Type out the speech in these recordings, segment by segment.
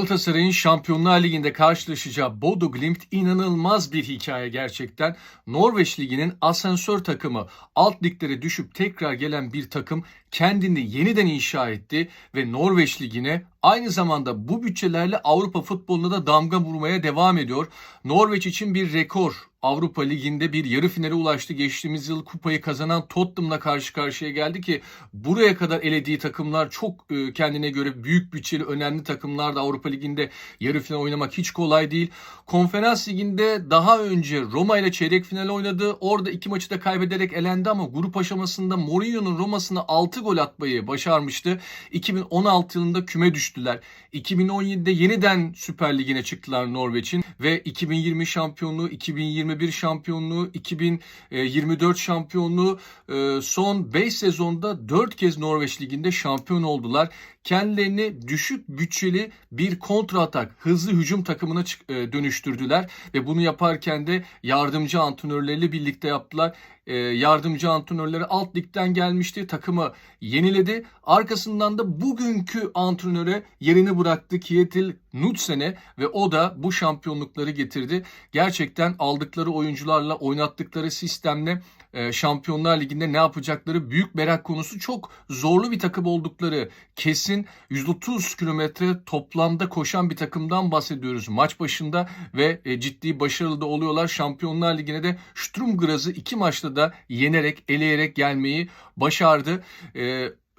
Galatasaray'ın Şampiyonlar Ligi'nde karşılaşacağı Bodo Glimt inanılmaz bir hikaye gerçekten. Norveç Ligi'nin asansör takımı alt liglere düşüp tekrar gelen bir takım kendini yeniden inşa etti ve Norveç Ligi'ne aynı zamanda bu bütçelerle Avrupa futboluna da damga vurmaya devam ediyor. Norveç için bir rekor. Avrupa Ligi'nde bir yarı finale ulaştı. Geçtiğimiz yıl kupayı kazanan Tottenham'la karşı karşıya geldi ki buraya kadar elediği takımlar çok e, kendine göre büyük bütçeli önemli takımlar da Avrupa Ligi'nde yarı final oynamak hiç kolay değil. Konferans Ligi'nde daha önce Roma ile çeyrek final oynadı. Orada iki maçı da kaybederek elendi ama grup aşamasında Mourinho'nun Roma'sına 6 gol atmayı başarmıştı. 2016 yılında küme düştüler. 2017'de yeniden Süper Ligi'ne çıktılar Norveç'in ve 2020 şampiyonluğu, 2021 şampiyonluğu, 2024 şampiyonluğu e, son 5 sezonda 4 kez Norveç Ligi'nde şampiyon oldular. Kendilerini düşük bütçeli bir kontra atak, hızlı hücum takımına e, dönüştürdüler ve bunu yaparken de yardımcı antrenörleriyle birlikte yaptılar. E, yardımcı antrenörleri alt ligden gelmişti. Takımı yeniledi. Arkasından da bugünkü antrenöre yerini bıraktı Kjetil Knudsen'e ve o da bu şampiyonlukları getirdi. Gerçekten aldıkları oyuncularla, oynattıkları sistemle e, Şampiyonlar Ligi'nde ne yapacakları büyük merak konusu. Çok zorlu bir takım oldukları kesin. 130 kilometre toplamda koşan bir takımdan bahsediyoruz maç başında ve e, ciddi başarılı da oluyorlar. Şampiyonlar Ligi'ne de Sturm Graz'ı iki maçta da yenerek, eleyerek gelmeyi başardı.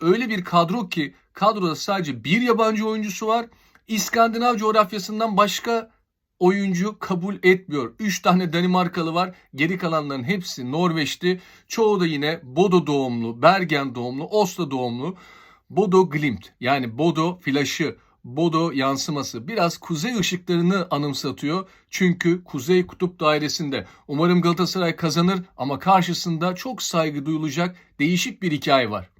Öyle bir kadro ki kadroda sadece bir yabancı oyuncusu var. İskandinav coğrafyasından başka oyuncu kabul etmiyor. 3 tane Danimarkalı var. Geri kalanların hepsi Norveç'ti. Çoğu da yine Bodo doğumlu, Bergen doğumlu, Oslo doğumlu. Bodo Glimt yani Bodo flaşı, Bodo yansıması biraz kuzey ışıklarını anımsatıyor. Çünkü Kuzey Kutup dairesinde. Umarım Galatasaray kazanır ama karşısında çok saygı duyulacak değişik bir hikaye var.